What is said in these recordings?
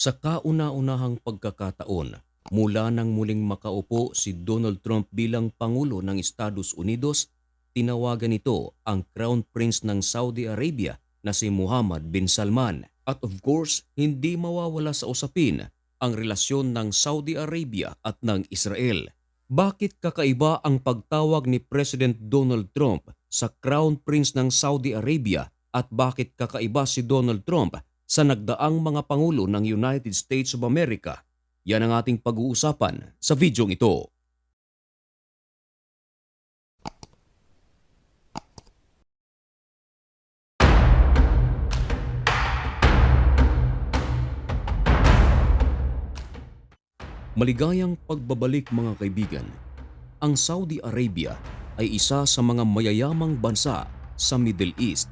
Sa kauna-unahang pagkakataon, mula nang muling makaupo si Donald Trump bilang Pangulo ng Estados Unidos, tinawagan nito ang Crown Prince ng Saudi Arabia na si Muhammad bin Salman. At of course, hindi mawawala sa usapin ang relasyon ng Saudi Arabia at ng Israel. Bakit kakaiba ang pagtawag ni President Donald Trump sa Crown Prince ng Saudi Arabia at bakit kakaiba si Donald Trump sa nagdaang mga pangulo ng United States of America? Yan ang ating pag-uusapan sa videong ito. Maligayang pagbabalik mga kaibigan. Ang Saudi Arabia ay isa sa mga mayayamang bansa sa Middle East,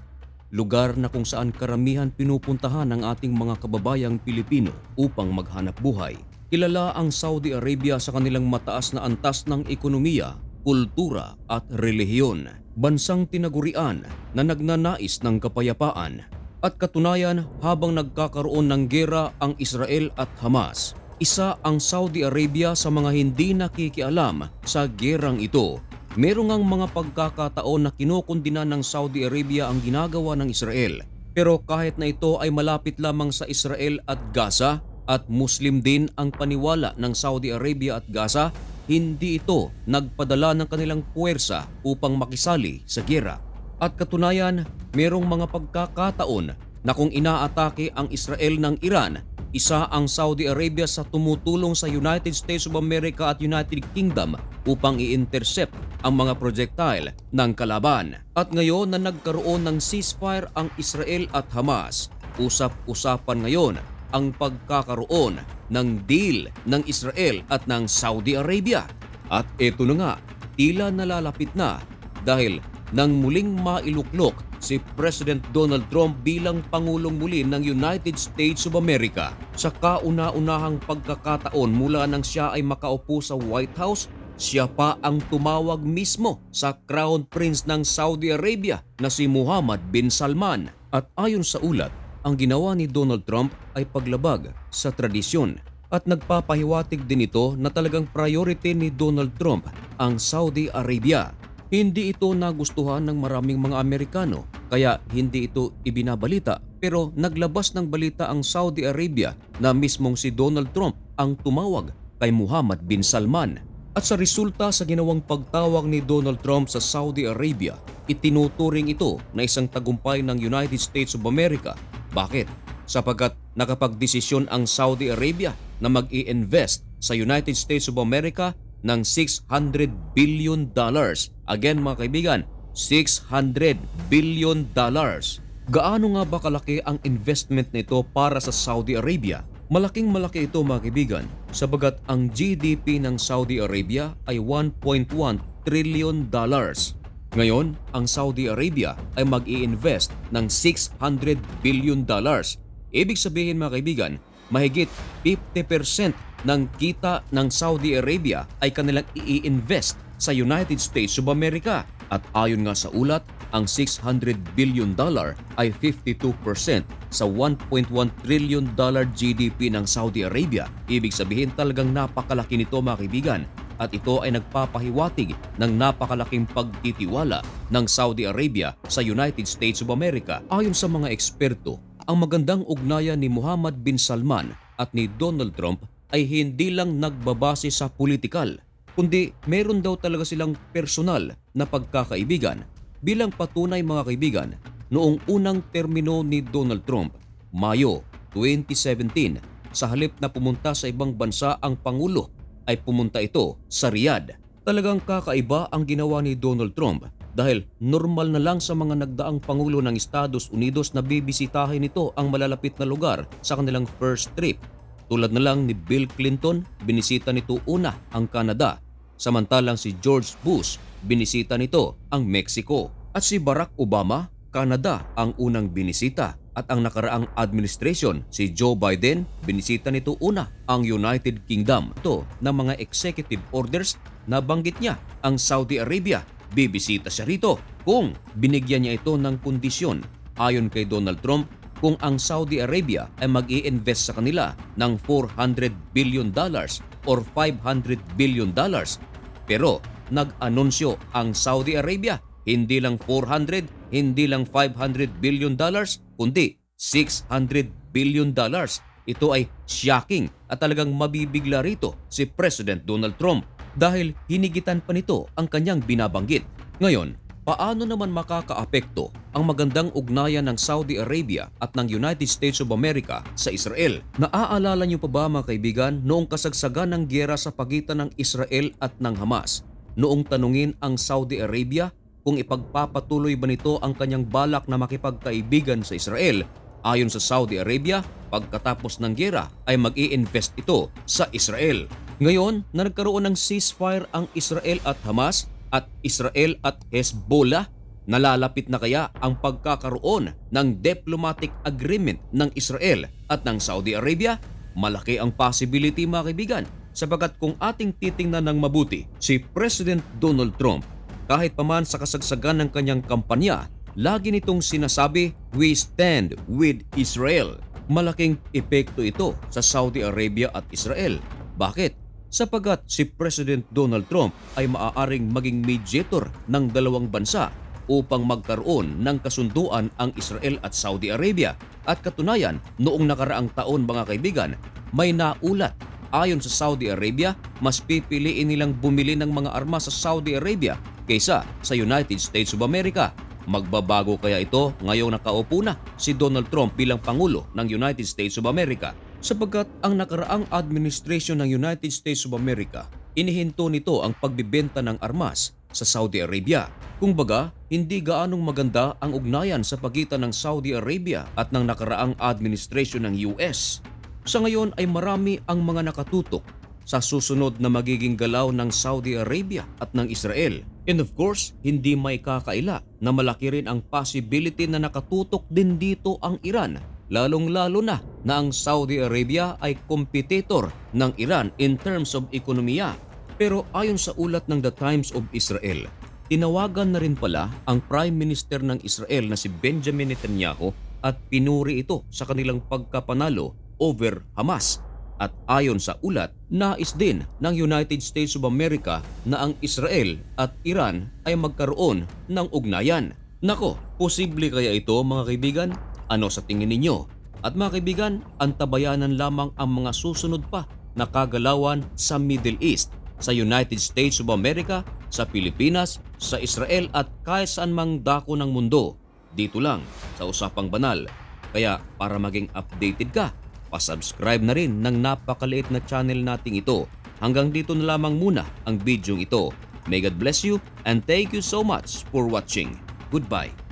lugar na kung saan karamihan pinupuntahan ng ating mga kababayang Pilipino upang maghanap buhay. Kilala ang Saudi Arabia sa kanilang mataas na antas ng ekonomiya, kultura at relihiyon. Bansang tinagurian na nagnanais ng kapayapaan at katunayan habang nagkakaroon ng gera ang Israel at Hamas isa ang Saudi Arabia sa mga hindi nakikialam sa gerang ito. Merong ang mga pagkakataon na kinukundina ng Saudi Arabia ang ginagawa ng Israel. Pero kahit na ito ay malapit lamang sa Israel at Gaza at Muslim din ang paniwala ng Saudi Arabia at Gaza, hindi ito nagpadala ng kanilang puwersa upang makisali sa gera. At katunayan, merong mga pagkakataon na kung inaatake ang Israel ng Iran isa ang Saudi Arabia sa tumutulong sa United States of America at United Kingdom upang i-intercept ang mga projectile ng kalaban. At ngayon na nagkaroon ng ceasefire ang Israel at Hamas, usap-usapan ngayon ang pagkakaroon ng deal ng Israel at ng Saudi Arabia. At ito na nga, tila nalalapit na dahil nang muling mailuklok si President Donald Trump bilang Pangulong muli ng United States of America. Sa kauna-unahang pagkakataon mula nang siya ay makaupo sa White House, siya pa ang tumawag mismo sa Crown Prince ng Saudi Arabia na si Muhammad bin Salman. At ayon sa ulat, ang ginawa ni Donald Trump ay paglabag sa tradisyon at nagpapahiwatig din ito na talagang priority ni Donald Trump ang Saudi Arabia. Hindi ito nagustuhan ng maraming mga Amerikano kaya hindi ito ibinabalita pero naglabas ng balita ang Saudi Arabia na mismong si Donald Trump ang tumawag kay Muhammad bin Salman. At sa resulta sa ginawang pagtawag ni Donald Trump sa Saudi Arabia, itinuturing ito na isang tagumpay ng United States of America. Bakit? Sapagkat nakapagdesisyon ang Saudi Arabia na mag invest sa United States of America ng 600 billion dollars. Again mga kaibigan, 600 billion dollars. Gaano nga ba kalaki ang investment nito para sa Saudi Arabia? Malaking malaki ito mga kaibigan sabagat ang GDP ng Saudi Arabia ay 1.1 trillion dollars. Ngayon, ang Saudi Arabia ay mag invest ng 600 billion dollars. Ibig sabihin mga kaibigan, mahigit 50% ng kita ng Saudi Arabia ay kanilang i-invest sa United States of America. At ayon nga sa ulat, ang 600 billion dollar ay 52% sa 1.1 trillion dollar GDP ng Saudi Arabia. Ibig sabihin talagang napakalaki nito mga kaibigan at ito ay nagpapahiwatig ng napakalaking pagtitiwala ng Saudi Arabia sa United States of America. Ayon sa mga eksperto, ang magandang ugnayan ni Muhammad bin Salman at ni Donald Trump ay hindi lang nagbabase sa politikal kundi meron daw talaga silang personal na pagkakaibigan bilang patunay mga kaibigan noong unang termino ni Donald Trump, Mayo 2017, sa halip na pumunta sa ibang bansa ang Pangulo ay pumunta ito sa Riyadh. Talagang kakaiba ang ginawa ni Donald Trump dahil normal na lang sa mga nagdaang Pangulo ng Estados Unidos na bibisitahin ito ang malalapit na lugar sa kanilang first trip. Tulad na lang ni Bill Clinton, binisita nito una ang Canada Samantalang si George Bush, binisita nito ang Mexico. At si Barack Obama, Canada ang unang binisita. At ang nakaraang administration, si Joe Biden, binisita nito una ang United Kingdom. Ito ng mga executive orders na banggit niya ang Saudi Arabia. Bibisita siya rito kung binigyan niya ito ng kondisyon. Ayon kay Donald Trump, kung ang Saudi Arabia ay mag invest sa kanila ng 400 billion dollars or 500 billion dollars. Pero nag-anunsyo ang Saudi Arabia hindi lang 400, hindi lang 500 billion dollars, kundi 600 billion dollars. Ito ay shocking at talagang mabibigla rito si President Donald Trump dahil hinigitan pa nito ang kanyang binabanggit. Ngayon, paano naman makakaapekto ang magandang ugnayan ng Saudi Arabia at ng United States of America sa Israel? Naaalala niyo pa ba mga kaibigan noong kasagsagan ng gyera sa pagitan ng Israel at ng Hamas? Noong tanungin ang Saudi Arabia kung ipagpapatuloy ba nito ang kanyang balak na makipagkaibigan sa Israel. Ayon sa Saudi Arabia, pagkatapos ng gyera ay mag invest ito sa Israel. Ngayon na nagkaroon ng ceasefire ang Israel at Hamas at Israel at Hezbollah, nalalapit na kaya ang pagkakaroon ng diplomatic agreement ng Israel at ng Saudi Arabia? Malaki ang possibility mga kaibigan sapagkat kung ating titingnan ng mabuti si President Donald Trump kahit paman sa kasagsagan ng kanyang kampanya, lagi nitong sinasabi, We stand with Israel. Malaking epekto ito sa Saudi Arabia at Israel. Bakit? Sapagat si President Donald Trump ay maaaring maging mediator ng dalawang bansa upang magkaroon ng kasunduan ang Israel at Saudi Arabia. At katunayan, noong nakaraang taon mga kaibigan, may naulat Ayon sa Saudi Arabia, mas pipiliin nilang bumili ng mga armas sa Saudi Arabia kaysa sa United States of America. Magbabago kaya ito ngayong nakaupo na si Donald Trump bilang Pangulo ng United States of America? Sapagkat ang nakaraang administration ng United States of America, inihinto nito ang pagbibenta ng armas sa Saudi Arabia. Kung baga, hindi gaanong maganda ang ugnayan sa pagitan ng Saudi Arabia at ng nakaraang administration ng US. Sa ngayon ay marami ang mga nakatutok sa susunod na magiging galaw ng Saudi Arabia at ng Israel. And of course, hindi may kakaila na malaki rin ang possibility na nakatutok din dito ang Iran. Lalong-lalo na na ang Saudi Arabia ay competitor ng Iran in terms of ekonomiya. Pero ayon sa ulat ng The Times of Israel, tinawagan na rin pala ang Prime Minister ng Israel na si Benjamin Netanyahu at pinuri ito sa kanilang pagkapanalo over Hamas. At ayon sa ulat, nais din ng United States of America na ang Israel at Iran ay magkaroon ng ugnayan. Nako, posible kaya ito mga kaibigan? Ano sa tingin ninyo? At mga kaibigan, antabayanan lamang ang mga susunod pa na kagalawan sa Middle East, sa United States of America, sa Pilipinas, sa Israel at kahit saan mang dako ng mundo. Dito lang sa Usapang Banal. Kaya para maging updated ka, pasubscribe na rin ng napakaliit na channel nating ito. Hanggang dito na lamang muna ang bidyong ito. May God bless you and thank you so much for watching. Goodbye.